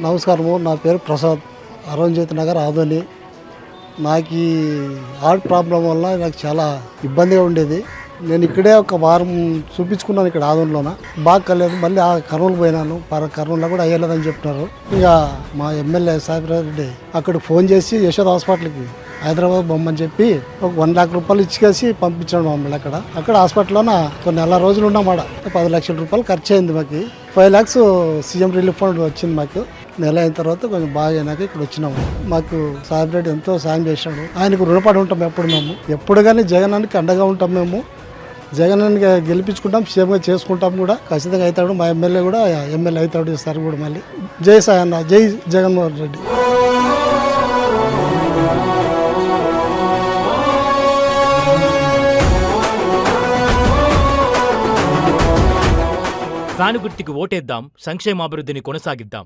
నమస్కారము. నా పేరు ప్రసాద్. అరుణ్జ్యోతి నగర్ ఆదోని. నాకు ఈ హార్ట్ ప్రాబ్లం వల్ల నాకు చాలా ఇబ్బందిగా ఉండేది. నేను ఇక్కడే ఒక వారం చూపించుకున్నాను ఇక్కడ ఆదోన్లోన. బాగా కలేదు మళ్ళీ ఆ కర్నూలు పోయినాను. పర కర్నూలులో కూడా అయ్యలేదని చెప్తున్నారు ఇక మా ఎమ్మెల్యే సాయిబ్రెడ్డి అక్కడ ఫోన్ చేసి యశోద్ హాస్పిటల్కి హైదరాబాద్ బొమ్మని చెప్పి ఒక వన్ లాక్ రూపాయలు ఇచ్చేసి పంపించాడు మమ్మల్ని అక్కడ. అక్కడ హాస్పిటల్లోన కొన్ని నెల రోజులు ఉన్నాం ఆడ. పది లక్షల రూపాయలు ఖర్చు అయింది మాకు. Five lakhs CM relief fund వచ్చింది మాకు. నెల అయిన తర్వాత కొంచెం బాగా అయినాక ఇక్కడ వచ్చినాము మాకు సాహిబ్ ఎంతో సాయం చేశాడు. ఆయనకు రుణపడి ఉంటాం ఎప్పుడు మేము. ఎప్పుడు కానీ జగనానికి అండగా ఉంటాం మేము. జగనాన్ని గెలిపించుకుంటాం సీఎంగా చేసుకుంటాం కూడా. ఖచ్చితంగా అవుతాడు. మా ఎమ్మెల్యే కూడా ఎమ్మెల్యే అవుతాడు ఈసారి కూడా మళ్ళీ. జై సాయి అన్న జై జగన్మోహన్ రెడ్డి. సానుగుర్తికి ఓటేద్దాం సంక్షేమాభివృద్ధిని కొనసాగిద్దాం.